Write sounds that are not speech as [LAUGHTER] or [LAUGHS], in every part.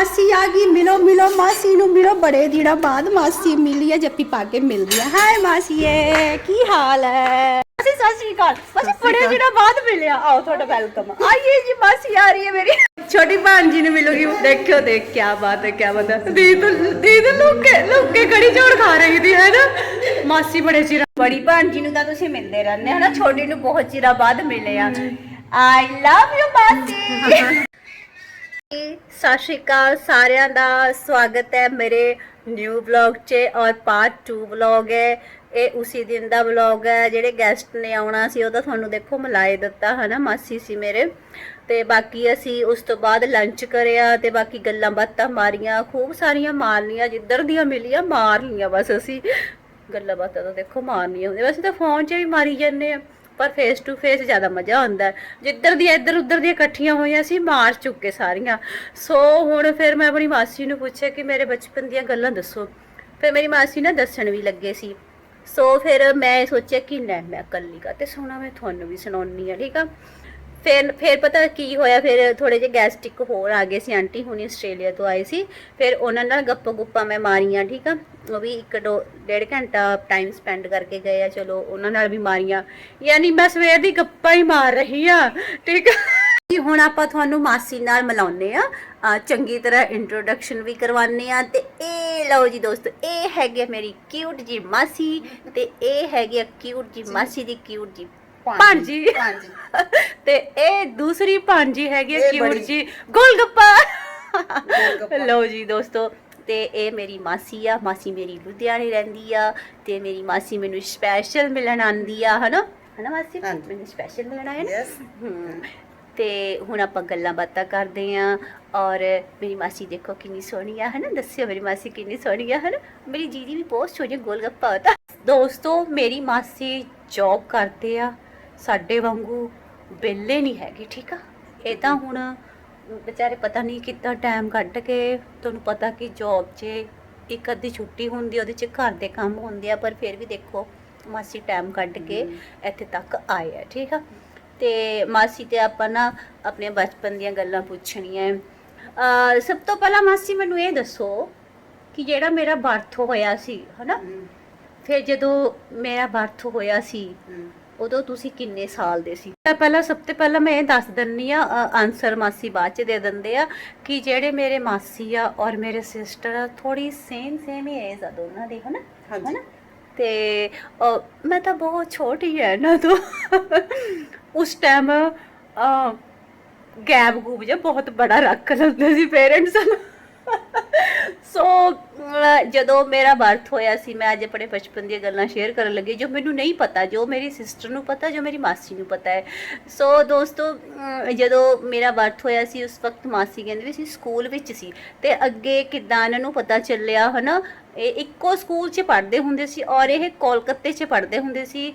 ਮਾਸੀ ਆ ਗਈ ਮਿਲੋ ਮਿਲੋ ਮਾਸੀ ਨੂੰ ਮਿਲੋ। ਬੜੇ ਦਿਨਾਂ ਬਾਅਦ ਮਾਸੀ ਮਿਲੀ ਹੈ ਜੱਪੀ ਪਾ ਕੇ ਮਿਲਦੀ ਹੈ। ਹਾਏ ਮਾਸੀਏ ਕੀ ਹਾਲ ਹੈ? ਮਾਸੀ ਸਤਿ ਸ਼੍ਰੀ ਅਕਾਲ। ਮਾਸੀ ਬੜੇ ਦਿਨਾਂ ਬਾਅਦ ਮਿਲਿਆ। ਆਓ ਤੁਹਾਡਾ ਵੈਲਕਮ ਆਈਏ ਜੀ ਮਾਸੀ ਆ ਰਹੀ ਹੈ ਮੇਰੀ। ਛੋਟੀ ਭਾਣ ਜੀ ਨੂੰ ਮਿਲੋਗੀ। ਦੇਖਿਓ ਦੇਖ ਕੀ ਬਾਤ ਹੈ ਕੀ ਬਾਤ ਹੈ। ਦੀਦ ਦੀਦ ਲੁੱਕੇ ਲੁੱਕੇ ਕੜੀ ਚੌੜ ਖਾ ਰਹੀ ਥੀ ਹੈ ਨਾ? ਮਾਸੀ ਬੜੇ ਚਿਰ ਬੜੀ ਭਾਣ ਜੀ ਨੂੰ ਤਾਂ ਤੁਸੀਂ ਮਿਲਦੇ ਰਹਿੰਦੇ ਹੋ ਨਾ। ਛੋਟੀ ਨੂੰ ਬਹੁਤ ਚਿਰਾਂ ਬਾਅਦ ਮਿਲੇ ਆ। ਆਈ ਲਵ ਯੂ ਮਾਸੀ। ਸਤਿ ਸ਼੍ਰੀ ਅਕਾਲ ਸਾਰਿਆਂ ਦਾ। ਸਵਾਗਤ ਹੈ ਮੇਰੇ ਨਿਊ ਵਲੌਗ 'ਚ ਔਰ ਪਾਰਟ 2 ਵਲੌਗ ਹੈ। ਇਹ ਉਸੇ ਦਿਨ ਦਾ ਵਲੌਗ ਹੈ। ਜਿਹੜੇ ਗੈਸਟ ਨੇ ਆਉਣਾ ਸੀ, ਉਹ ਤਾਂ ਤੁਹਾਨੂੰ ਦੇਖੋ ਮਲਾਏ ਦਿੱਤਾ, ਹਨਾ, ਮਾਸੀ ਸੀ ਮੇਰੇ। ਤੇ ਬਾਕੀ ਅਸੀਂ ਉਸ ਤੋਂ ਬਾਅਦ ਲੰਚ ਕਰਿਆ ਤੇ ਬਾਕੀ ਗੱਲਾਂ ਬਾਤਾਂ ਮਾਰੀਆਂ, ਖੂਬ ਸਾਰੀਆਂ ਮਾਰ ਲੀਆਂ ਜਿੱਧਰ ਦੀਆਂ ਮਿਲੀਆਂ ਮਾਰ ਲੀਆਂ ਬਸ ਅਸੀਂ। ਗੱਲਾਂ ਬਾਤਾਂ ਤਾਂ ਦੇਖੋ ਮਾਰਨੀਆਂ ਹੁੰਦੀਆਂ। ਵੈਸੇ ਤਾਂ ਫੋਨ 'ਚ ਵੀ ਮਾਰੀ ਜਾਂਦੇ ਆ। ਪਰ ਫੇਸ ਟੂ ਫੇਸ ਜ਼ਿਆਦਾ ਮਜ਼ਾ ਆਉਂਦਾ ਜਿੱਧਰ ਦੀ ਇੱਧਰ ਉੱਧਰ ਦੀਆਂ ਇਕੱਠੀਆਂ ਹੋਈਆਂ ਸੀ, ਮਾਰ ਚੁੱਕੇ ਸਾਰੀਆਂ। ਸੋ ਹੁਣ ਫਿਰ ਮੈਂ ਆਪਣੀ ਮਾਸੀ ਨੂੰ ਪੁੱਛਿਆ ਕਿ ਮੇਰੇ ਬਚਪਨ ਦੀਆਂ ਗੱਲਾਂ ਦੱਸੋ। ਫਿਰ ਮੇਰੀ ਮਾਸੀ ਨਾ ਦੱਸਣ ਵੀ ਲੱਗੇ ਸੀ। ਸੋ ਫਿਰ ਮੈਂ ਸੋਚਿਆ ਕਿ ਲੈ, ਮੈਂ ਇਕੱਲੀ ਕਾ ਤੇ ਸੁਣਾ, ਮੈਂ ਤੁਹਾਨੂੰ ਵੀ ਸੁਣਾਉਣੀ ਆ ਠੀਕ ਆ? ਫਿਰ ਫਿਰ ਪਤਾ ਕੀ ਹੋਇਆ ਫਿਰ ਥੋੜੇ ਜਿਹੇ ਗੈਸਟ ਇੱਕ ਹੋਰ ਆ ਗਏ ਸੀ। ਆਂਟੀ ਹੁਣੀ ਆਸਟ੍ਰੇਲੀਆ ਤੋਂ ਆਏ ਸੀ। ਫਿਰ ਉਹਨਾਂ ਨਾਲ ਗੱਪਾਂ ਗੁੱਪਾਂ ਮੈਂ ਮਾਰੀਆਂ ਠੀਕ ਆ? ਉਹ ਵੀ ਇੱਕ ਦੋ ਡੇਢ ਘੰਟਾ ਟਾਈਮ ਸਪੈਂਡ ਕਰਕੇ ਗਏ ਆ। ਚਲੋ ਉਹਨਾਂ ਨਾਲ ਵੀ ਮਾਰੀਆਂ। ਯਾਨੀ ਮੈਂ ਸਵੇਰ ਦੀ ਗੱਪਾਂ ਹੀ ਮਾਰ ਰਹੀ ਆ ਠੀਕ ਆ? ਜੀ ਹੁਣ ਆਪਾਂ ਤੁਹਾਨੂੰ ਮਾਸੀ ਨਾਲ ਮਿਲਾਉਂਦੇ ਆ। ਚੰਗੀ ਤਰ੍ਹਾਂ ਇੰਟਰੋਡਕਸ਼ਨ ਵੀ ਕਰਵਾਉਂਦੇ ਆ। ਤੇ ਇਹ ਲਓ ਜੀ ਦੋਸਤੋ ਇਹ ਹੈਗੇ ਮੇਰੀ ਕਿਊਟ ਜੀ ਮਾਸੀ। ਤੇ ਇਹ ਹੈਗੀ ਕਿਊਟ ਜੀ। ਮਾਸੀ ਦੀ ਕਿਊਟ ਜੀ ਭਾਂਜੀ। ਭਾਂਜੀ। [LAUGHS] ਤੇ ਇਹ ਦੂਸਰੀ ਭਾਂਜੀ ਹੈਗੀ ਇਹ ਕਿਊਟ ਬੜੀ- ਜੀ ਗੋਲਗੱਪਾ। ਗੋਲਗੱਪਾ। ਲਓ ਜੀ ਦੋਸਤੋ ਤੇ ਇਹ ਮੇਰੀ ਮਾਸੀ ਆ। ਮਾਸੀ ਮੇਰੀ ਲੁਧਿਆਣੇ ਰਹਿੰਦੀ ਆ। ਤੇ ਮੇਰੀ ਮਾਸੀ ਮੈਨੂੰ ਸਪੈਸ਼ਲ ਮਿਲਣ ਆਂਦੀ ਆ ਹਨਾ? ਹਨਾ ਮਾਸੀ? ਹਾਂਜੀ। ਮੈਨੂੰ ਸਪੈਸ਼ਲ ਮਿਲਣ ਆਏ ਨਾ? ਯੈਸ ਹਮ, ਤੇ ਹੁਣ ਆਪਾਂ ਗੱਲਾਂ ਬਾਤਾਂ ਕਰਦੇ ਆਂ। ਔਰ ਮੇਰੀ ਮਾਸੀ ਦੇਖੋ ਕਿੰਨੀ ਸੋਹਣੀ ਆ ਹਨਾ? ਦੱਸਿਓ ਮੇਰੀ ਮਾਸੀ ਕਿੰਨੀ ਸੋਹਣੀ ਆ ਹਨਾ? ਮੇਰੀ ਜੀਦੀ ਵੀ ਬਹੁਤ ਸੋਹਣੀ ਗੋਲਗੱਪਾ ਹੁੰਦਾ ਦੋਸਤੋ ਮੇਰੀ ਮਾਸੀ ਜੌਬ ਕਰਦੇ ਆ। ਸਾਡੇ ਵਾਂਗੂ ਵਿਹਲੇ ਨਹੀਂ ਹੈਗੇ ਠੀਕ ਆ? ਇਹ ਤਾਂ ਹੁਣ ਵਿਚਾਰੇ ਪਤਾ ਨਹੀਂ ਕਿੰਨਾ ਟਾਈਮ ਕੱਢ ਕੇ ਤੁਹਾਨੂੰ ਪਤਾ ਕਿ ਜੌਬ 'ਚ ਇੱਕ ਅੱਧੀ ਛੁੱਟੀ ਹੁੰਦੀ ਉਹਦੇ 'ਚ ਘਰ ਦੇ ਕੰਮ ਹੁੰਦੇ ਆ ਪਰ ਫਿਰ ਵੀ ਦੇਖੋ ਮਾਸੀ ਟਾਈਮ ਕੱਢ ਕੇ ਇੱਥੇ ਤੱਕ ਆਏ ਆ ਠੀਕ ਆ? ਤੇ ਮਾਸੀ ਤੇ ਆਪਾਂ ਨਾ ਆਪਣੇ ਬਚਪਨ ਦੀਆਂ ਗੱਲਾਂ ਪੁੱਛਣੀਆਂ ਸਭ ਤੋਂ ਪਹਿਲਾਂ ਮਾਸੀ ਮੈਨੂੰ ਇਹ ਦੱਸੋ ਕਿ ਜਿਹੜਾ ਮੇਰਾ ਬਰਥ ਹੋਇਆ ਸੀ ਹਨਾ? ਫਿਰ ਜਦੋਂ ਮੇਰਾ ਬਰਥ ਹੋਇਆ ਸੀ ਉਦੋਂ ਤੁਸੀਂ ਕਿੰਨੇ ਸਾਲ ਦੇ ਸੀ? ਤਾਂ ਪਹਿਲਾਂ ਸਭ ਤੋਂ ਪਹਿਲਾਂ ਮੈਂ ਇਹ ਦੱਸ ਦਿੰਨੀ ਆ ਆਨਸਰ ਮਾਸੀ ਬਾਅਦ ਚ ਦੇ ਦਿੰਦੇ ਆ ਕਿ ਜਿਹੜੇ ਮੇਰੇ ਮਾਸੀ ਆ ਔਰ ਮੇਰੇ ਸਿਸਟਰ ਆ ਥੋੜੀ ਸੇਮ ਸੇਮ ਹੀ ਏਜ ਆ ਦੋਨਾਂ ਦੀ ਹਨਾ। ਹਨਾ? ਤੇ ਮੈਂ ਤਾਂ ਬਹੁਤ ਛੋਟੀ ਹੈ ਨਾ ਤੋਂ। ਉਸ ਟਾਈਮ ਗੈਪ ਗੂਬ ਜਿਹਾ ਬਹੁਤ ਬੜਾ ਰੱਖ ਲੈਂਦੇ ਸੀ ਪੇਰੈਂਟਸ ਸੋ [LAUGHS] ਜਦੋਂ ਮੇਰਾ ਬਰਥ ਹੋਇਆ ਸੀ, ਮੈਂ ਅੱਜ ਆਪਣੇ ਬਚਪਨ ਦੀਆਂ ਗੱਲਾਂ ਸ਼ੇਅਰ ਕਰਨ ਲੱਗੀ, ਜੋ ਮੈਨੂੰ ਨਹੀਂ ਪਤਾ, ਜੋ ਮੇਰੀ ਸਿਸਟਰ ਨੂੰ ਪਤਾ, ਜੋ ਮੇਰੀ ਮਾਸੀ ਨੂੰ ਪਤਾ ਹੈ। ਸੋ ਦੋਸਤੋ ਜਦੋਂ ਮੇਰਾ ਬਰਥ ਹੋਇਆ ਸੀ, ਉਸ ਵਕਤ ਮਾਸੀ ਕਹਿੰਦੀ ਵੀ ਸੀ ਸਕੂਲ ਵਿੱਚ ਸੀ। ਤੇ ਅੱਗੇ ਕਿੱਦਾਂ ਇਹਨਾਂ ਨੂੰ ਪਤਾ ਚੱਲਿਆ, ਹਨਾ? ਇਹ ਇੱਕੋ ਸਕੂਲ 'ਚ ਪੜ੍ਹਦੇ ਹੁੰਦੇ ਸੀ ਔਰ ਇਹ ਕੋਲਕਾਤੇ 'ਚ ਪੜ੍ਹਦੇ ਹੁੰਦੇ ਸੀ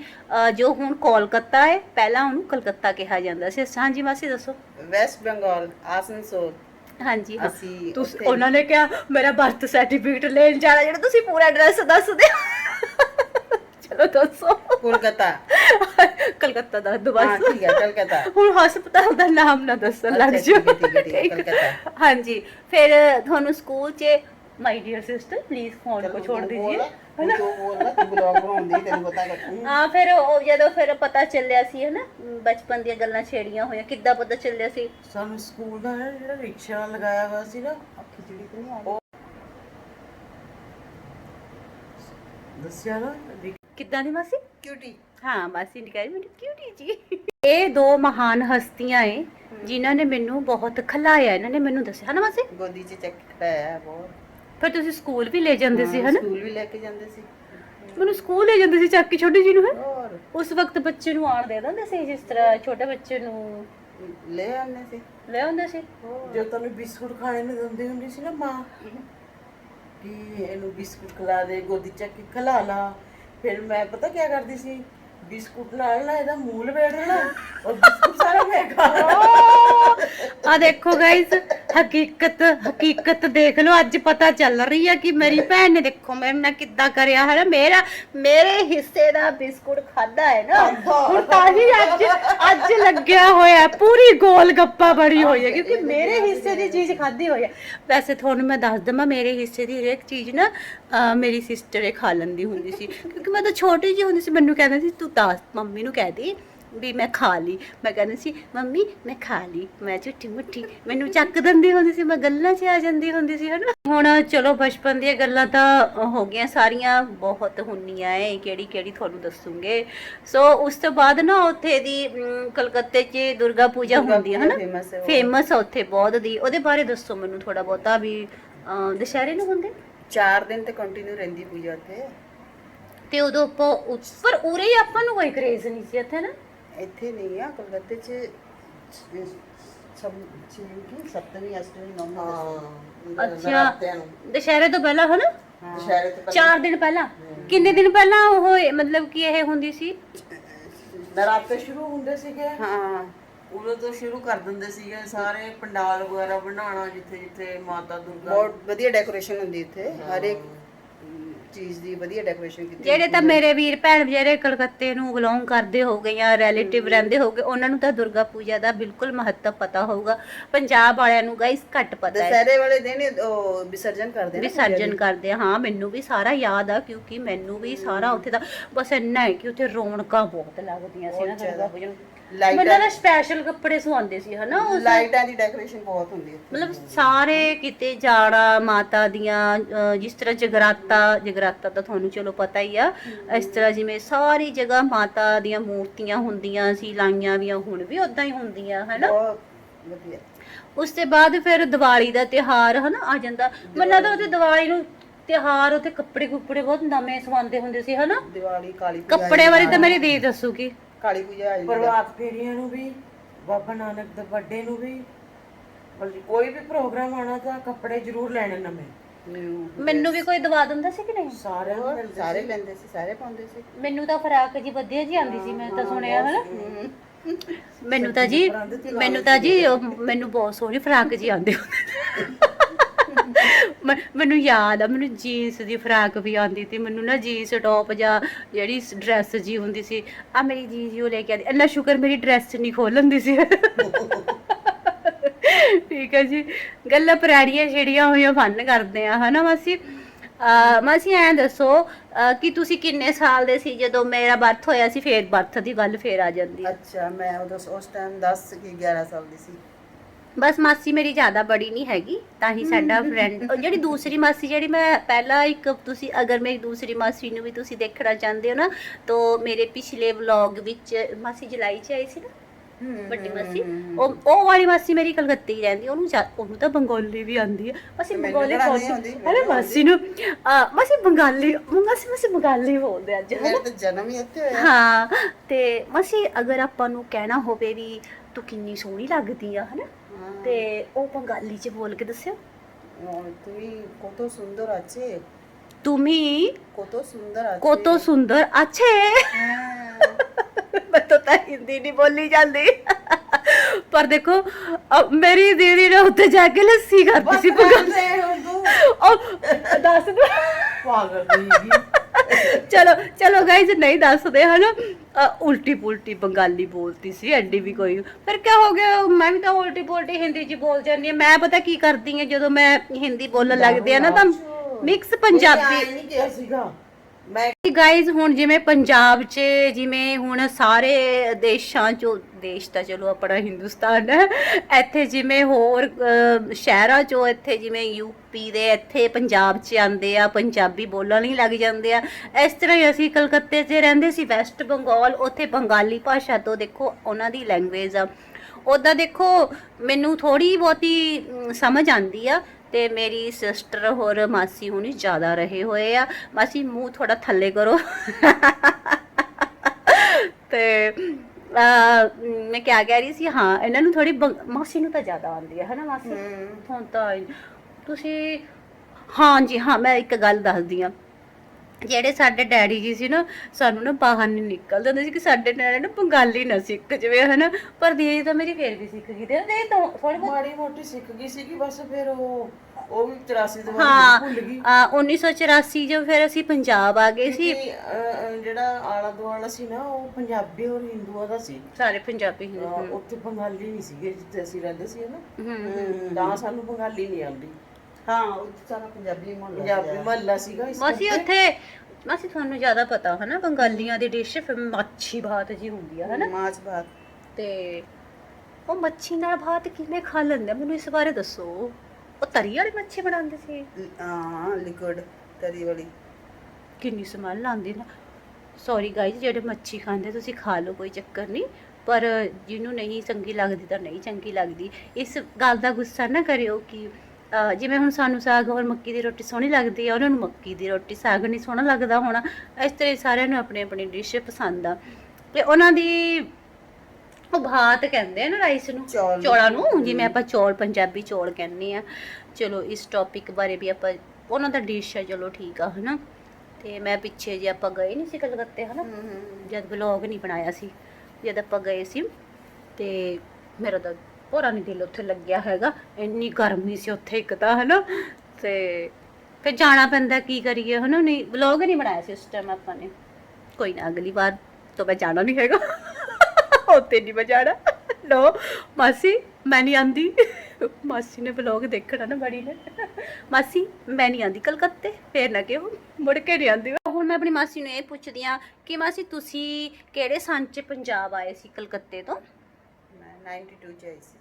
ਜੋ ਹੁਣ ਕੋਲਕਾਤਾ ਹੈ। ਪਹਿਲਾਂ ਉਹਨੂੰ ਕਲਕੱਤਾ ਕਿਹਾ ਜਾਂਦਾ ਸੀ। ਹਾਂਜੀ, ਮਾਸੀ, ਦੱਸੋ। ਵੈਸਟ ਬੰਗਾਲ ਆਸਨਸੋਲ ਹਾਂਜੀ ਅਸੀਂ ਤੁਸੀਂ ਉਹਨਾਂ ਨੇ ਕਿਹਾ ਮੇਰਾ ਬਰਥ ਸਰਟੀਫਿਕੇਟ ਲੈਣ ਜਾਣਾ ਜਿਹੜਾ ਤੁਸੀਂ ਪੂਰਾ ਐਡਰੈਸ ਦੱਸ ਦਿਓ। ਚਲੋ ਦੱਸੋ। ਕੋਲਕਾਤਾ। ਕਲਕੱਤਾ ਦੱਸ ਦੋ ਹਾਂ ਠੀਕ ਹੈ ਕਲਕੱਤਾ। ਹੁਣ ਹਸਪਤਾਲ ਦਾ ਨਾਮ ਨਾ ਦੱਸਣ ਲੱਗ ਅੱਛਾ, ਠੀਕ ਹੈ, ਕਲਕੱਤਾ। ਹਾਂਜੀ ਫਿਰ ਤੁਹਾਨੂੰ ਸਕੂਲ 'ਚ my dear sister please phone ਕੋ ਛੋੜ ਉਹ ਹੈ ਜੋ ਬੋਲਣਾ ਤੂੰ ਬਲੌਗ ਬਣਾਉਂਦੀ ਤੈਨੂੰ ਪਤਾ ਕਰ ਹਾਂ ਫਿਰ ਉਹ ਜਦੋਂ ਫਿਰ ਪਤਾ ਚੱਲਿਆ ਸੀ ਹਨਾ ਬਚਪਨ ਦੀਆਂ ਗੱਲਾਂ ਛੇੜੀਆਂ ਹੋਈਆਂ ਕਿੱਦਾਂ ਪਤਾ ਚੱਲਿਆ ਸੀ? ਸਾਨੂੰ ਸਕੂਲ ਦਾ ਨਾ ਜਿਹੜਾ ਰਿਕਸ਼ਾ ਲਗਾਇਆ ਹੋਇਆ ਸੀ ਨਾ ਖਿਚੜੀ ਤੇ ਨਹੀਂ ਆ ਦੱਸਿਆ ਨਾ ਕਿੱਦਾਂ ਦੀ ਮਾਸੀ? ਕਿਊਟੀ। ਹਾਂ ਮਾਸੀ ਨੇ ਕਿਹਾ ਮੈਨੂੰ ਕਿਊਟੀ ਜੀ। ਇਹ ਦੋ ਮਹਾਨ ਹਸਤੀਆਂ ਏ ਜਿਨ੍ਹਾਂ ਨੇ ਮੈਨੂੰ ਬਹੁਤ ਖਲਾਇਆ ਇਹਨਾਂ ਨੇ ਮੈਨੂੰ ਦੱਸਿਆ। ਹਨਾ ਮਾਸੀ? ਗੋਦੀ 'ਚ ਚੱਕ ਖੜਾਇਆ ਬਹੁਤ। ਫਿਰ ਤੁਸੀਂ ਸਕੂਲ ਵੀ ਲੈ ਜਾਂਦੇ ਸੀ ਹਨਾ? ਸਕੂਲ ਵੀ ਲੈ ਕੇ ਜਾਂਦੇ ਸੀ। ਮੈਨੂੰ ਸਕੂਲ ਲੈ ਜਾਂਦੇ ਸੀ ਚੱਕ ਕੇ ਛੋਟੀ ਜੀ ਨੂੰ ਹੈ? ਹੋਰ? ਉਸ ਵਕਤ ਬੱਚੇ ਨੂੰ ਆਣ ਦੇ ਦਿੰਦੇ ਸੀ ਜਿਸ ਤਰ੍ਹਾਂ ਛੋਟੇ ਬੱਚੇ ਨੂੰ ਲੈ ਆਉਂਦੇ ਸੀ। ਲੈ ਆਉਂਦੇ ਸੀ। ਜੋ ਤੈਨੂੰ ਬਿਸਕੁਟ ਖਾਣੇ ਨੂੰ ਦਿੰਦੀ ਹੁੰਦੀ ਸੀ ਨਾ ਮਾਂ ਕਿ ਇਹਨੂੰ ਬਿਸਕੁਟ ਖਿਲਾ ਦੇ ਗੋਦੀ ਚੱਕ ਕੇ ਖਿਲਾ ਲਾ। ਫਿਰ ਮੈਂ ਪਤਾ ਕੀ ਕਰਦੀ ਸੀ? ਬਿਸਕੁਟ ਨਾਲ ਨਾ ਇਹਦਾ ਮੂਲ ਵੇੜ ਲੈਣਾ ਔਰ ਬਿਸਕੁਟ ਸਾਰਾ ਮੈਂ ਖਾ ਆ ਦੇਖੋ ਗਾਇਸ ਹਕੀਕਤ ਹਕੀਕਤ ਦੇਖ ਲਓ, ਅੱਜ ਪਤਾ ਚੱਲ ਰਹੀ ਹੈ ਕਿ ਮੇਰੀ ਭੈਣ ਨੇ ਦੇਖੋ ਮੇਰੇ ਨਾਲ ਕਿੱਦਾਂ ਕਰਿਆ ਹੈ ਨਾ, ਮੇਰਾ, ਮੇਰੇ ਹਿੱਸੇ ਦਾ ਬਿਸਕੁਟ ਖਾਦਾ ਹੈ ਨਾ। ਹੁਣ ਤਾਂ ਹੀ ਅੱਜ ਅੱਜ ਲੱਗਿਆ ਹੋਇਆ, ਪੂਰੀ ਗੋਲ ਗੱਪਾ ਬੜੀ ਹੋਈ ਹੈ, ਕਿਉਂਕਿ ਮੇਰੇ ਹਿੱਸੇ ਦੀ ਚੀਜ਼ ਖਾਦੀ ਹੋਈ ਹੈ। ਵੈਸੇ ਤੁਹਾਨੂੰ ਮੈਂ ਦੱਸ ਦਵਾਂ, ਮੇਰੇ ਹਿੱਸੇ ਦੀ ਹਰੇਕ ਚੀਜ਼ ਨਾ ਮੇਰੀ ਸਿਸਟਰ ਇਹ ਖਾ ਲੈਂਦੀ ਹੁੰਦੀ ਸੀ, ਕਿਉਂਕਿ ਮੈਂ ਤਾਂ ਛੋਟੀ ਜਿਹੀ ਹੁੰਦੀ ਸੀ, ਮੈਨੂੰ ਕਹਿੰਦੇ ਸੀ, ਤੂੰ ਦੱਸ, ਮੰਮੀ ਨੂੰ ਕਹਿ ਦੇ ਵੀ ਮੈਂ ਖਾ ਲਈ। ਮੈਂ ਕਹਿੰਦੀ ਸੀ ਮੰਮੀ ਮੈਂ ਖਾ ਲਈ। ਮੈਂ ਝੁੱਟੀ ਮੁੱਠੀ ਮੈਨੂੰ ਚੱਕ ਦਿੰਦੀ ਹੁੰਦੀ ਸੀ ਮੈਂ ਗੱਲਾਂ 'ਚ ਆ ਜਾਂਦੀ ਹੁੰਦੀ ਸੀ ਹਨਾ? ਹੁਣ ਚਲੋ ਬਚਪਨ ਦੀਆਂ ਗੱਲਾਂ ਤਾਂ ਹੋ ਗਈਆਂ ਸਾਰੀਆਂ ਬਹੁਤ ਹੁੰਨੀਆਂ ਏ ਕਿਹੜੀ ਕਿਹੜੀ ਤੁਹਾਨੂੰ ਦੱਸੂਗੇ। ਸੋ ਉਸ ਤੋਂ ਬਾਅਦ ਨਾ ਉੱਥੇ ਦੀ ਕਲਕੱਤੇ 'ਚ ਦੁਰਗਾ ਪੂਜਾ ਹੁੰਦੀ ਹੈ ਹਨਾ। ਫੇਮਸ ਆ ਉੱਥੇ ਬਹੁਤ ਦੀ। ਉਹਦੇ ਬਾਰੇ ਦੱਸੋ ਮੈਨੂੰ ਥੋੜਾ ਬਹੁਤਾ ਵੀ ਦੁਸ਼ਹਿਰੇ ਨੂੰ ਹੁੰਦੇ? 4 ਦਿਨ ਤੇ ਕੰਟੀਨਿਊ ਰਹਿੰਦੀ ਪੂਜਾ ਉੱਥੇ। ਤੇ ਉਦੋਂ ਆਪਾਂ ਉੱਪਰ ਉਰੇ ਹੀ ਆਪਾਂ ਨੂੰ ਕੋਈ ਕਰੇਜ਼ ਨਹੀਂ ਸੀ ਇੱਥੇ ਨਾ ਇੱਥੇ ਨਹੀਂ ਆ ਕਲਕੱਤੇ ਚ ਸਭ ਕੀ ਸਪਤਮੀ ਅਸ਼ਟਮੀ ਨੌਮੀ ਹਾਂ ਅੱਛਾ ਦੁਸ਼ਹਿਰੇ ਤੋਂ ਪਹਿਲਾਂ ਹਨਾ? ਦੁਸ਼ਹਿਰੇ ਤੋਂ ਚਾਰ ਦਿਨ ਪਹਿਲਾਂ? ਕਿੰਨੇ ਦਿਨ ਪਹਿਲਾਂ ਉਹ ਇਹ- ਮਤਲਬ ਕਿ ਇਹ ਹੁੰਦੀ ਸੀ? ਨਰਾਤੇ ਸ਼ੁਰੂ ਹੁੰਦੇ ਸੀਗੇ। ਹਾਂ। ਉਦੋਂ ਤੋਂ ਸ਼ੁਰੂ ਕਰ ਦਿੰਦੇ ਸੀਗੇ ਸਾਰੇ ਪੰਡਾਲ ਵਗੈਰਾ ਬਣਾਉਣਾ ਜਿੱਥੇ ਜਿੱਥੇ ਮਾਤਾ ਦੁਰਗਾ ਬਹੁਤ ਵਧੀਆ ਡੈਕੋਰੇਸ਼ਨ ਹੁੰਦੀ ਇੱਥੇ ਹਰ ਇੱਕ ਚੀਜ਼ ਦੀ ਵਧੀਆ ਡੈਕੋਰੇਸ਼ਨ ਕੀਤੀ ਜਿਹੜੇ ਤਾਂ ਮੇਰੇ ਵੀਰ ਭੈਣ ਜਿਹੜੇ ਕਲਕੱਤੇ ਨੂੰ ਬਿਲੋਂਗ ਕਰਦੇ ਹੋਗੇ ਜਾਂ ਰਿਲੇਟਿਵ ਰਹਿੰਦੇ ਹੋਗੇ ਉਹਨਾਂ ਨੂੰ ਤਾਂ ਦੁਰਗਾ ਪੂਜਾ ਦਾ ਬਿਲਕੁਲ ਮਹੱਤਵ ਪਤਾ ਹੋਊਗਾ। ਪੰਜਾਬ ਵਾਲਿਆਂ ਨੂੰ ਗਾਇਸ ਘੱਟ ਪਤਾ ਹੈ। ਦੁਸਹਿਰੇ ਵਾਲੇ ਦਿਨ ਇਹ ਉਹ ਵਿਸਰਜਨ ਕਰਦੇ ਨੇ ਵਿਸਰਜਨ ਕਰਦੇ ਆ। ਹਾਂ ਮੈਨੂੰ ਵੀ ਸਾਰਾ ਯਾਦ ਆ ਕਿਉਂਕਿ ਮੈਨੂੰ ਵੀ ਸਾਰਾ ਉੱਥੇ ਦਾ ਬਸ ਇੰਨਾ ਹੈ ਕਿ ਉੱਥੇ ਰੌਣਕਾਂ ਬਹੁਤ ਲੱਗਦੀਆਂ ਸੀ ਨਾ ਦੁਰਗਾ ਪੂਜਾ ਨੂੰ। ਲਾਈਟਾਂ- ਤਾਂ ਸਪੈਸ਼ਲ ਕੱਪੜੇ ਸਵਾਉਂਦੇ ਸੀ ਹਨਾ ਉਸ ਲਾਈਟਾਂ ਦੀ ਡੈਕੋਰੇਸ਼ਨ ਬਹੁਤ ਹੁੰਦੀ ਹੈ ਮਤਲਬ ਸਾਰੇ ਕਿਤੇ ਜਾਣਾ ਮਾਤਾ ਦੀਆਂ ਜਿਸ ਤਰ੍ਹਾਂ ਜਗਰਾਤਾ ਜਗਰਾਤਾ ਤਾਂ ਤੁਹਾਨੂੰ ਚਲੋ ਪਤਾ ਹੀ ਆ ਇਸ ਤਰ੍ਹਾਂ ਜਿਵੇਂ ਸਾਰੀ ਜਗ੍ਹਾ ਮਾਤਾ ਦੀਆਂ ਮੂਰਤੀਆਂ ਹੁੰਦੀਆਂ ਸੀ ਲਾਈਆਂ ਵੀਆਂ ਹੁਣ ਵੀ ਉਦਾਂ ਹੀ ਹੁੰਦੀਆਂ ਹੈਨਾ। ਬਹੁਤ ਵਧੀਆ। ਉਸ ਤੋਂ ਬਾਅਦ ਫਿਰ ਦੀਵਾਲੀ ਦਾ ਤਿਹਾਰ ਹਨਾ ਆ ਜਾਂਦਾ। ਮੈਨੂੰ ਲੱਗਦਾ ਉਹਦੇ ਦੀਵਾਲੀ। ਨੂੰ ਤਿਹਾਰ ਉੱਤੇ ਕੱਪੜੇ ਕੁੱਪੜੇ ਬਹੁਤ ਨਵੇਂ ਸਵਾਉਂਦੇ ਹੁੰਦੇ ਸੀ ਹਨਾ। ਦੀਵਾਲੀ ਕਾਲੀ ਪੂਜਾ ਕੱਪੜੇ ਵਾਲੀ ਤਾਂ ਮੇਰੀ ਦੀ ਦੱਸੂਗੀ। ਕਾਲੀ ਪੂਜਾ ਆ ਜਾਂਦੀ। ਪ੍ਰਭਾਤ ਫੇਰੀਆਂ ਨੂੰ ਵੀ ਬਾਬਾ ਨਾਨਕ ਦੇ ਬਰਥਡੇ ਨੂੰ ਵੀ ਬਲਕਿ ਕੋਈ ਵੀ ਪ੍ਰੋਗਰਾਮ ਆਣਾ ਤਾਂ ਕੱਪੜੇ ਜ਼ਰੂਰ ਲੈਣੇ ਨਵੇਂ। ਮੈਨੂੰ ਵੀ ਕੋਈ ਦਵਾ ਦਿੰਦਾ ਸੀ ਕਿ ਨਹੀਂ? ਸਾਰਿਆਂ ਨੂੰ ਮਿਲਦੇ ਸਾਰੇ ਲੈਂਦੇ ਸੀ ਸਾਰੇ ਪਾਉਂਦੇ ਸੀ। ਮੈਨੂੰ ਤਾਂ ਫਰਾਕ ਜੀ ਵਧੀਆ ਜੀ ਆਂਦੀ ਸੀ ਮੈਂ ਤਾਂ ਸੁਣਿਆ ਹਨਾ? ਮੈਨੂੰ ਤਾਂ ਜੀ ਮੈਨੂੰ ਤਾਂ ਜੀ ਉਹ ਮੈਨੂੰ ਬਹੁਤ ਸੋਹਣੀ ਫਰਾਕ ਜੀ ਆਂਦੀ ਮੈਂ- ਮੈਨੂੰ ਯਾਦ ਆ, ਮੈਨੂੰ ਜੀਨਸ ਦੀ ਫਰਾਕ ਵੀ ਆਂਦੀ ਸੀ, ਮੈਨੂੰ ਨਾ ਜੀਨਸ ਟੌਪ ਜਾਂ ਜਿਹੜੀ ਡਰੈਸ ਜੀ ਹੁੰਦੀ ਸੀ ਆ ਮੇਰੀ ਜੀ ਉਹ ਲੈ ਕੇ ਆਂਦੀ ਇੰਨਾ ਸ਼ੁਕਰ ਮੇਰੀ ਡਰੈਸ ਨਹੀਂ ਖੋਲੰਦੀ ਸੀ। ਠੀਕ ਹੈ ਜੀ। ਗੱਲਾਂ ਪੁਰਾਣੀਆਂ ਜਿਹੜੀਆਂ ਹੋਈਆਂ ਫਨ ਕਰਦੇ ਆ, ਹਨਾ ਮਾਸੀ? ਅਹ ਮਾਸੀ, ਐਂ ਦੱਸੋ ਅਹ ਕਿ ਤੁਸੀਂ ਕਿੰਨੇ ਸਾਲ ਦੇ ਸੀ ਜਦੋਂ ਮੇਰਾ ਬਰਥ ਹੋਇਆ ਸੀ, ਫੇਰ ਬਰਥ ਦੀ ਗੱਲ ਫੇਰ ਆ ਜਾਂਦੀ ਹੈ ਅੱਛਾ, ਮੈਂ ਉਦੋਂ ਉਸ ਟਾਈਮ 10 ਕਿ 11 ਸਾਲ ਦੀ ਸੀ। ਬਸ ਮਾਸੀ ਮੇਰੀ ਜ਼ਿਆਦਾ ਬੜੀ ਨਹੀਂ ਹੈਗੀ ਤਾਂ ਹੀ ਸਾਡਾ ਫਰੈਂਡ ਜਿਹੜੀ ਦੂਸਰੀ ਮਾਸੀ ਜਿਹੜੀ ਮੈਂ ਪਹਿਲਾਂ ਇੱਕ ਤੁਸੀਂ ਅਗਰ ਮੇਰੀ ਦੂਸਰੀ ਮਾਸੀ ਨੂੰ ਵੀ ਤੁਸੀਂ ਦੇਖਣਾ ਚਾਹੁੰਦੇ ਹੋ ਨਾ ਤਾਂ ਮੇਰੇ ਪਿਛਲੇ ਵਲੌਗ ਵਿੱਚ ਮਾਸੀ ਜੁਲਾਈ ਚ ਆਈ ਸੀ ਨਾ ਵੱਡੀ ਮਾਸੀ ਉਹ ਉਹ ਵਾਲੀ ਮਾਸੀ ਮੇਰੀ ਕਲਕੱਤੇ ਹੀ ਰਹਿੰਦੀ ਉਹਨੂੰ ਜਾ- ਉਹਨੂੰ ਤਾਂ ਬੰਗਾਲੀ ਵੀ ਆਂਦੀ ਹੈ। ਮਾਸੀ ਬੰਗਾਲੀ ਕਿਹੜਾ ਨਹੀਂ ਬੋਲਦੀ ਆਉਂਦੀ, ਮਾਸੀ ਨੂੰ ਅਹ, ਮਾਸੀ ਬੰਗਾਲੀ ਮਾਸੀ ਮਾਸੀ ਬੰਗਾਲੀ ਬੋਲਦੇ ਅੱਜ ਮੇਰਾ ਤਾਂ ਜਨਮ ਹੀ ਇੱਥੇ ਹੋਇਆ। ਹਾਂ ਤੇ ਮਾਸੀ ਅਗਰ ਆਪਾਂ ਨੂੰ ਕਹਿਣਾ ਹੋਵੇ ਵੀ ਤੂੰ ਕਿੰਨੀ ਸੋਹਣੀ ਲੱਗਦੀ ਆ ਹਨਾ। ਤੇ ਉਹ ਬੰਗਾਲੀ ਚ ਬੋਲ ਕੇ ਦੱਸਿਓ ও, তুমি কত সুন্দর আছে তুমি কত সুন্দর আছে কত সুন্দর আছে হ্যাঁ। ਮੈਂ ਤਾਂ ਤਾਂ ਹਿੰਦੀ ਨਹੀਂ ਬੋਲੀ ਜਾਂਦੀ ਪਰ ਦੇਖੋ ਅਹ ਮੇਰੀ ਦੀਦੀ ਨੇ ਉੱਤੇ ਜਾ ਕੇ ਲੱਸੀ ਕਰਦੀ ਸੀ ਬੰਗਾਲੀ ਉਹ ਦੱਸ ਦੋ ਪਾਗਲ ਦੀਗੀ ਚਲੋ ਚਲੋ ਗਾਇਜ਼ ਨਹੀਂ ਦੱਸਦੇ ਹਨਾ। ਅ, ਉਲਟੀ ਪੁਲਟੀ ਬੰਗਾਲੀ ਬੋਲਤੀ ਸੀ ਐਡੀ ਵੀ ਕੋਈ। ਫਿਰ ਕੀ ਹੋ ਗਿਆ? ਮੈਂ ਵੀ ਤਾਂ ਉਲਟੀ ਪੁਲਟੀ ਹਿੰਦੀ ਚ ਬੋਲ ਜਾਂਦੀ ਹਾਂ। ਮੈਂ ਪਤਾ ਕੀ ਕਰਦੀ ਹਾਂ ਜਦੋਂ ਮੈਂ ਹਿੰਦੀ ਬੋਲਣ ਲੱਗਦੀ ਆ ਨਾ ਤਾਂ ਮਿਕਸ ਪੰਜਾਬੀ ਨਹੀਂ ਕਿਹਾ ਸੀਗਾ। ਮੈਂ ਗਾਇਜ਼ ਹੁਣ ਜਿਵੇਂ ਪੰਜਾਬ 'ਚ ਜਿਵੇਂ ਹੁਣ ਸਾਰੇ ਦੇਸ਼ਾਂ 'ਚੋਂ, ਦੇਸ਼ ਤਾਂ ਚਲੋ ਆਪਣਾ ਹਿੰਦੁਸਤਾਨ ਹੈ, ਇੱਥੇ ਜਿਵੇਂ ਹੋਰ ਸ਼ਹਿਰਾਂ 'ਚੋਂ ਇੱਥੇ ਜਿਵੇਂ ਯੂਪੀ ਦੇ ਇੱਥੇ ਪੰਜਾਬ 'ਚ ਆਉਂਦੇ ਆ, ਪੰਜਾਬੀ ਬੋਲਣ ਲਈ ਲੱਗ ਜਾਂਦੇ ਆ। ਇਸ ਤਰ੍ਹਾਂ ਹੀ ਅਸੀਂ ਕਲਕੱਤੇ 'ਚ ਰਹਿੰਦੇ ਸੀ ਵੈਸਟ ਬੰਗਾਲ ਉੱਥੇ ਬੰਗਾਲੀ ਭਾਸ਼ਾ ਤੋਂ ਦੇਖੋ ਉਹਨਾਂ ਦੀ ਲੈਂਗੁਏਜ ਆ। ਉਦਾਂ ਦੇਖੋ, ਮੈਨੂੰ ਥੋੜੀ ਬਹੁਤੀ ਸਮਝ ਆਂਦੀ ਆ ਤੇ ਮੇਰੀ ਸਿਸਟਰ ਹੋਰ ਮਾਸੀ ਹੁਣੀ ਜ਼ਿਆਦਾ ਰਹੇ ਹੋਏ ਆ। ਮਾਸੀ ਮੂੰਹ ਥੋੜਾ ਥੱਲੇ ਕਰੋ। ਤੇ ਆ ਮੈਂ ਕਿਆ ਕਹਿ ਰਹੀ ਸੀ ਹਾਂ ਇਹਨਾਂ ਨੂੰ ਥੋੜੀ ਮਾਸੀ ਨੂੰ ਤਾਂ ਜ਼ਿਆਦਾ ਆਉਂਦੀ ਹੈ ਹਨਾ ਮਾਸੀ? ਹੁਣ ਤਾਂ ਤੁਸੀਂ ਹਾਂ ਜੀ ਹਾਂ ਮੈਂ ਇੱਕ ਗੱਲ ਦੱਸਦੀ ਆ। ਜਿਹੜੇ ਸਾਡੇ ਡੈਡੀ ਜੀ ਸੀ ਨਾ ਸਾਨੂੰ ਨਾ ਬਾਹਰ ਨਹੀਂ ਨਿਕਲ ਦਿੰਦੇ ਸੀ ਕਿ ਸਾਡੇ ਨਿਆਣੇ ਨਾ ਬੰਗਾਲੀ ਨਾ ਸਿੱਖ ਜਵੇ ਹਨਾ? ਪਰ ਦੀਦੀ ਤਾਂ ਮੇਰੀ ਫੇਰ ਵੀ ਸਿੱਖ ਗਈ ਤੇ ਇਹ ਤਾਂ ਥੋੜੀ ਮਾੜੀ ਮੋਟੀ ਸਿੱਖ ਗਈ ਸੀਗੀ ਬਸ ਫਿਰ ਉਹ ਉਹ ਵੀ 84 ਦੇ ਹਾਂ ਬਾਅਦ ਭੁੱਲ ਗਈ। ਆ, 1984 ਜਦੋਂ ਫਿਰ ਅਸੀਂ ਪੰਜਾਬ ਆ ਗਏ ਸੀ। ਕਿ ਜਿਹੜਾ ਆਲਾ ਦੁਆਲਾ ਸੀ ਨਾ ਉਹ ਪੰਜਾਬੀ ਔਰ ਹਿੰਦੂਆਂ ਦਾ ਸੀ। ਸਾਰੇ ਪੰਜਾਬੀ ਹੀ ਅਹ ਉੱਥੇ ਬੰਗਾਲੀ ਨਹੀਂ ਸੀਗੇ ਜਿੱਥੇ ਅਸੀਂ ਰਹਿੰਦੇ ਸੀ ਨਾ ਹੂੰ ਤਾਂ ਸਾਨੂੰ ਬੰਗਾਲੀ ਨਹੀਂ ਆਉਂਦੀ। ਹਾਂ। ਉਹ ਸਾਰਾ ਪੰਜਾਬੀ ਮੁਹੱਲਾ ਪੰਜਾਬੀ ਮਹੱਲਾ ਸੀਗਾ ਇਸ ਮਾਸੀ ਉੱਥੇ ਮਾਸੀ ਤੁਹਾਨੂੰ ਜ਼ਿਆਦਾ ਪਤਾ ਹਨਾ ਬੰਗਾਲੀਆਂ ਦੀ ਡਿਸ਼ ਫਿਰ ਮੱਛੀ ਭਾਤ ਜੀ ਹੁੰਦੀ ਆ ਹਨਾ? ਮਾਸ ਬਾਤ ਤੇ ਉਹ ਮੱਛੀ ਨਾਲ ਭਾਤ ਕਿਵੇਂ ਖਾ ਲੈਂਦੇ ਆ? ਮੈਨੂੰ ਇਸ ਬਾਰੇ ਦੱਸੋ। ਉਹ ਤਰੀ ਵਾਲੀ ਮੱਛੀ ਬਣਾਉਂਦੇ ਸੀ? ਹਾਂ ਲਿਕਵਿਡ ਤਰੀ ਵਾਲੀ। ਕਿੰਨੀ ਸਮੈਲ ਆਉਂਦੀ ਨਾ। ਸੌਰੀ ਗਾਇਜ਼ ਜਿਹੜੇ ਮੱਛੀ ਖਾਂਦੇ ਤੁਸੀਂ ਖਾ ਲਓ ਕੋਈ ਚੱਕਰ ਨਹੀਂ। ਪਰ ਜਿਹਨੂੰ ਨਹੀਂ ਚੰਗੀ ਲੱਗਦੀ ਤਾਂ ਨਹੀਂ ਚੰਗੀ ਲੱਗਦੀ। ਇਸ ਗੱਲ ਦਾ ਗੁੱਸਾ ਨਾ ਕਰਿਓ ਕਿ ਜਿਵੇਂ ਹੁਣ ਸਾਨੂੰ ਸਾਗ ਔਰ ਮੱਕੀ ਦੀ ਰੋਟੀ ਸੋਹਣੀ ਲੱਗਦੀ ਆ ਉਹਨਾਂ ਨੂੰ ਮੱਕੀ ਦੀ ਰੋਟੀ ਸਾਗ ਨਹੀਂ ਸੋਹਣਾ ਲੱਗਦਾ ਹੋਣਾ। ਇਸ ਤਰ੍ਹਾਂ ਸਾਰਿਆਂ ਨੂੰ ਆਪਣੀ ਆਪਣੀ ਡਿਸ਼ ਪਸੰਦ ਆ। ਤੇ ਉਹਨਾਂ ਦੀ ਉਹ ਭਾਤ ਕਹਿੰਦੇ ਆ ਨਾ ਰਾਈਸ ਨੂੰ ਚੌਲ ਨੂੰ। ਚੌਲਾਂ ਨੂੰ ਜਿਵੇਂ ਆਪਾਂ ਚੌਲ ਪੰਜਾਬੀ ਚੌਲ ਕਹਿੰਦੇ ਆ। ਚਲੋ ਇਸ ਟੌਪਿਕ ਬਾਰੇ ਵੀ ਆਪਾਂ ਉਹਨਾਂ ਦਾ ਡਿਸ਼ ਹੈ ਚਲੋ ਠੀਕ ਆ ਹਨਾ। ਤੇ ਮੈਂ ਪਿੱਛੇ ਜੇ ਆਪਾਂ ਗਏ ਨਹੀਂ ਸੀ ਕਲਕੱਤੇ ਹਨਾ। ਜਦ ਵਲੌਗ ਨਹੀਂ ਬਣਾਇਆ ਸੀ ਜਦ ਆਪਾਂ ਗਏ ਸੀ। ਤੇ ਮੇਰਾ ਤਾਂ ਪੂਰਾ ਨਹੀਂ ਦਿਲ ਉੱਥੇ ਲੱਗਿਆ ਹੈਗਾ, ਇੰਨੀ ਗਰਮੀ ਸੀ ਉੱਥੇ ਇੱਕ ਤਾਂ, ਹਨਾ? ਤੇ ਫਿਰ ਜਾਣਾ ਪੈਂਦਾ, ਕੀ ਕਰੀਏ, ਹਨਾ? ਨਹੀਂ ਵਲੌਗ ਨਹੀਂ ਬਣਾਇਆ ਸੀ ਉਸ ਟਾਈਮ ਆਪਾਂ ਨੇ। ਕੋਈ ਨਾ, ਅਗਲੀ ਵਾਰ ਤੋਂ ਮੈਂ ਜਾਣਾ ਨਹੀਂ ਹੈਗਾ। ਉੱਥੇ ਨਹੀਂ ਮੈਂ ਜਾਣਾ। ਲੋ ਮਾਸੀ, ਮੈਂ ਨਹੀਂ ਆਂਦੀ। ਮਾਸੀ ਨੇ ਵਲੌਗ ਦੇਖਣਾ ਨਾ ਬੜੀ ਨੇ। ਮਾਸੀ, ਮੈਂ ਨਹੀਂ ਆਂਦੀ ਕਲਕੱਤੇ, ਫੇਰ ਨਾ ਕਿਉਂ ਮੁੜ ਕੇ ਨਹੀਂ ਆਂਦੀ। ਹੁਣ ਮੈਂ ਆਪਣੀ ਮਾਸੀ ਨੂੰ ਇਹ ਪੁੱਛਦੀ ਆ ਕਿ ਮਾਸੀ, ਤੁਸੀਂ ਕਿਹੜੇ ਸੰਨ ਚ ਪੰਜਾਬ ਆਏ ਸੀ ਕਲਕੱਤੇ ਤੋਂ? 92 ਚ ਆਈ ਸੀ।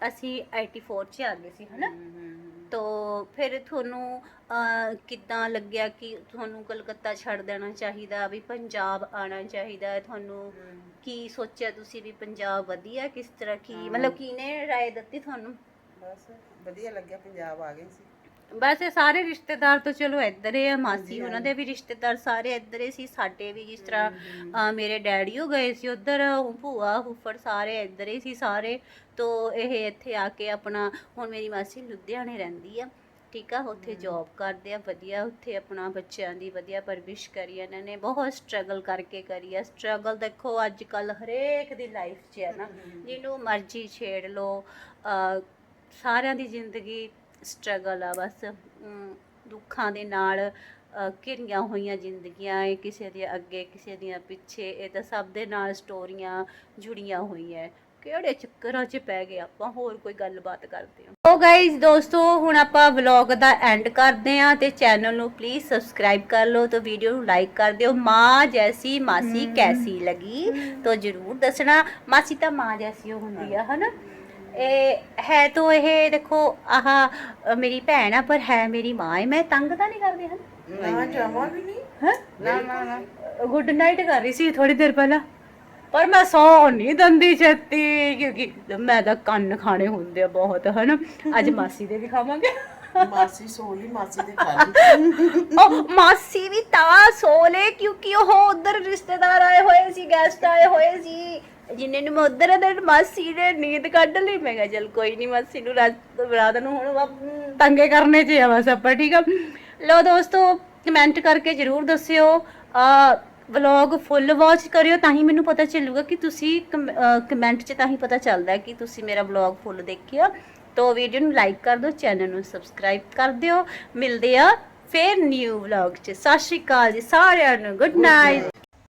ਅਸੀਂ 84 ਚ ਆ ਗਏ ਸੀ ਹਨਾ? ਤੋ ਫਿਰ ਤੁਹਾਨੂੰ ਕਿੱਦਾਂ ਲੱਗਿਆ ਕਿ ਤੁਹਾਨੂੰ ਕਲਕੱਤਾ ਛੱਡ ਦੇਣਾ ਚਾਹੀਦਾ ਵੀ ਪੰਜਾਬ ਆਣਾ ਚਾਹੀਦਾ ਤੁਹਾਨੂੰ ਕੀ ਸੋਚਿਆ ਤੁਸੀਂ ਵੀ ਪੰਜਾਬ ਵਧੀਆ ਕਿਸ ਤਰ੍ਹਾਂ ਕੀ ਮਤਲਬ ਕਿਹਨੇ ਰਾਏ ਦਿੱਤੀ ਤੁਹਾਨੂੰ? ਬਸ ਵਧੀਆ ਲੱਗਿਆ ਪੰਜਾਬ ਆ ਗਏ ਸੀ। ਬਸ ਇਹ ਸਾਰੇ ਰਿਸ਼ਤੇਦਾਰ ਤਾਂ ਚਲੋ ਇੱਧਰ ਹੀ ਆ ਮਾਸੀ ਉਹਨਾਂ ਦੇ ਵੀ ਰਿਸ਼ਤੇਦਾਰ ਸਾਰੇ ਇੱਧਰ ਹੀ ਸੀ ਸਾਡੇ ਵੀ ਜਿਸ ਤਰ੍ਹਾਂ ਅਹ, ਮੇਰੇ ਡੈਡੀ ਉਹ ਗਏ ਸੀ ਉੱਧਰ ਉਹ ਭੂਆ ਫੁੱਫੜ ਸਾਰੇ ਇੱਧਰ ਹੀ ਸੀ ਸਾਰੇ ਤੋ ਇਹ ਇੱਥੇ ਆ ਕੇ ਆਪਣਾ ਹੁਣ ਮੇਰੀ ਮਾਸੀ ਲੁਧਿਆਣੇ ਰਹਿੰਦੀ ਆ ਠੀਕ ਆ ਉੱਥੇ ਜੌਬ ਕਰਦੇ ਆ ਵਧੀਆ ਉੱਥੇ ਆਪਣਾ ਬੱਚਿਆਂ ਦੀ ਵਧੀਆ ਪਰਵਿਸ਼ ਕਰੀ ਇਹਨਾਂ ਨੇ ਬਹੁਤ ਸਟਰਗਲ ਕਰਕੇ ਕਰੀ ਆ ਸਟਰਗਲ ਦੇਖੋ ਅੱਜ ਕੱਲ ਹਰੇਕ ਦੀ ਲਾਈਫ 'ਚ ਹੈ ਨਾ ਜਿਹਨੂੰ ਮਰਜ਼ੀ ਛੇੜ ਅਹ, ਸਾਰਿਆਂ ਦੀ ਜ਼ਿੰਦਗੀ ਸਟਰਗਲ ਆ ਬਸ ਦੁੱਖਾਂ ਦੇ ਨਾਲ ਘਿਰੀਆਂ ਹੋਈਆਂ ਜ਼ਿੰਦਗੀਆਂ ਇਹ ਕਿਸੇ ਦੇ ਅੱਗੇ ਕਿਸੇ ਦੀਆਂ ਪਿੱਛੇ ਇਹ ਤਾਂ ਸਭ ਦੇ ਨਾਲ ਸਟੋਰੀਆਂ ਜੁੜੀਆਂ ਹੋਈਆਂ। ਕਿਹੜੇ ਚੱਕਰਾਂ 'ਚ ਪੈ ਗਏ ਆਪਾਂ? ਹੋਰ ਕੋਈ ਗੱਲਬਾਤ ਕਰਦੇ ਹਾਂ। ਸੋ ਗਾਇਜ਼ ਦੋਸਤੋ ਹੁਣ ਆਪਾਂ ਵਲੌਗ ਦਾ ਐਂਡ ਕਰਦੇ ਹਾਂ ਤੇ ਚੈਨਲ ਨੂੰ ਪਲੀਜ਼ ਸਬਸਕ੍ਰਾਈਬ ਕਰ ਲਓ ਤੇ ਵੀਡੀਓ ਨੂੰ ਲਾਈਕ ਕਰ ਦਿਓ। ਮਾਂ ਜੈਸੀ ਮਾਸੀ ਕੈਸੀ ਲੱਗੀ? ਤੋ ਜਰੂਰ ਦੱਸਣਾ। ਮਾਸੀ ਤਾਂ ਮਾਂ ਜੈਸੀ ਹੁੰਦੀ ਆ ਹਨਾ? ਇਹ ਹੈ ਤਾਂ ਇਹ ਦੇਖੋ ਆਹ ਅ, ਮੇਰੀ ਭੈਣ ਆ ਪਰ ਹੈ ਮੇਰੀ ਮਾਂ ਹੈ ਮੈਂ ਤੰਗ ਤਾਂ ਨਹੀਂ ਕਰਦੀ ਹਨ? ਨਾ ਜਾਵਾਂ ਵੀ ਨਹੀਂ। ਹੈ? ਨਾ ਨਾ ਨਾ। ਗੁੱਡ ਨਾਈਟ ਕਰ ਰਹੀ ਸੀ ਥੋੜੀ ਦੇਰ ਪਹਿਲਾਂ ਪਰ ਮੈਂ ਸੌ ਨਹੀਂ ਦੰਦੀ ਛੱਤੀ ਕਿਉਂਕਿ ਮੈਂ ਤਾਂ ਕੰਨ ਖਾਣੇ ਹੁੰਦੇ ਆ ਬਹੁਤ ਹਨਾ? ਅੱਜ ਮਾਸੀ ਦੇ ਵੀ ਖਾਵਾਂਗੇ ਮਾਸੀ ਸੋਲੀ ਮਾਸੀ ਦੇ ਖਾ ਲਈ [LAUGHS] ਉਹ ਮਾਸੀ ਵੀ ਤਾਂ ਸੋਲੇ ਕਿਉਂਕਿ ਉਹ ਉਧਰ ਰਿਸ਼ਤੇਦਾਰ ਆਏ ਹੋਏ ਸੀ ਗੈਸਟ ਆਏ ਹੋਏ ਸੀ। ਜਿੰਨੇ ਨੂੰ ਮੈਂ ਉਧਰ ਮਾਸੀ ਨੇ ਨੀਂਦ ਕੱਢ ਲਈ। ਮੈਂ ਕਿਹਾ ਚਲ ਕੋਈ ਨਹੀਂ ਮਾਸੀ ਨੂੰ ਰਾਤ ਰਾਤ ਨੂੰ ਹੁਣ ਤੰਗੇ ਕਰਨੇ ਚ ਆ ਬਸ ਆਪਾਂ ਠੀਕ ਆ? ਲੋ ਦੋਸਤੋ ਕਮੈਂਟ ਕਰਕੇ ਜਰੂਰ ਦੱਸਿਓ। ਆ ਵਲੌਗ ਫੁੱਲ ਵਾਚ ਕਰਿਓ ਤਾਂ ਹੀ ਮੈਨੂੰ ਪਤਾ ਚੱਲੂਗਾ ਕਿ ਤੁਸੀਂ ਕਮੈਂਟ 'ਚ ਤਾਂ ਹੀ ਪਤਾ ਚੱਲਦਾ ਕਿ ਤੁਸੀਂ ਮੇਰਾ ਵਲੌਗ ਫੁੱਲ ਦੇਖਿਆ। ਤੋ ਵੀਡੀਓ ਨੂੰ ਲਾਈਕ ਕਰ ਦਿਓ ਚੈਨਲ ਨੂੰ ਸਬਸਕ੍ਰਾਈਬ ਕਰ ਦਿਓ। ਮਿਲਦੇ ਆ ਫੇਰ ਨਿਊ ਵਲੌਗ 'ਚ। ਸਤਿ ਸ਼੍ਰੀ ਅਕਾਲ ਜੀ ਸਾਰਿਆਂ ਨੂੰ। Good night